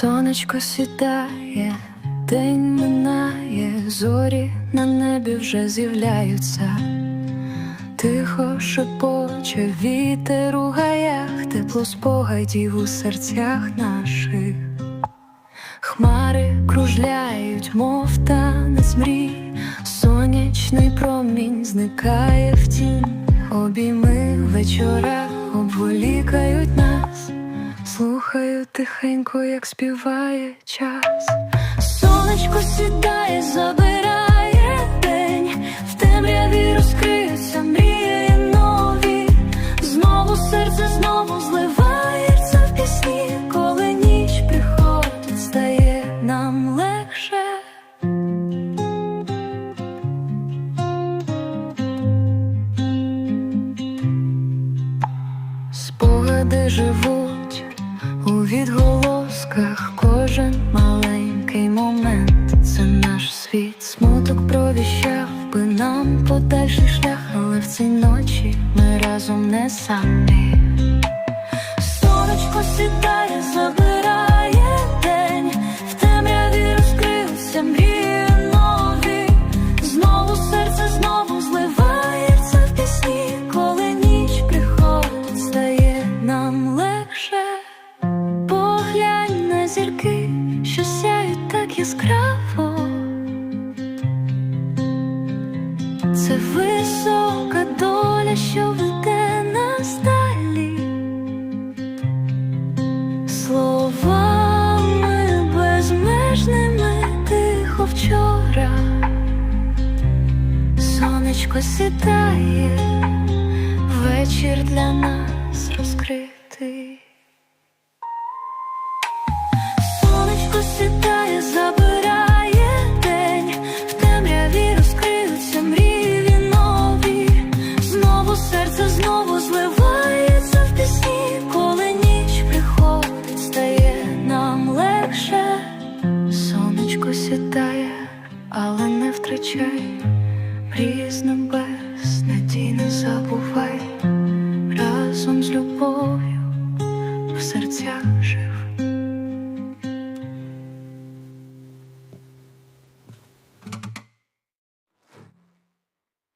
Сонечко сідає, день минає, зорі на небі вже з'являються. Тихо шепоче вітер у гаях, тепло спогадів у серцях наших. Хмари кружляють, мов танець мрій, сонячний промінь зникає в тінь, обійми в вечорах обволікають нас, слухаю тихенько, як співає час. Сонечко сідає, забирає день, в темряві розкриються мрії нові, знову серце знову зливається в пісні, коли ніч приходить, стає нам легше. Спогади живуть у відголосках, кожен маленький момент це наш світ. Смуток провіщав би нам подальший шлях, але в цій ночі ми разом не самі. Сонечко сідає, забирає Це висока доля, що веде нас далі. Словами безмежними тихо вчора. Сонечко сідає, вечір для нас Сонечко сідає, але не втрачай, мрії з небес, надій не забувай, разом з любов'ю в серцях живи.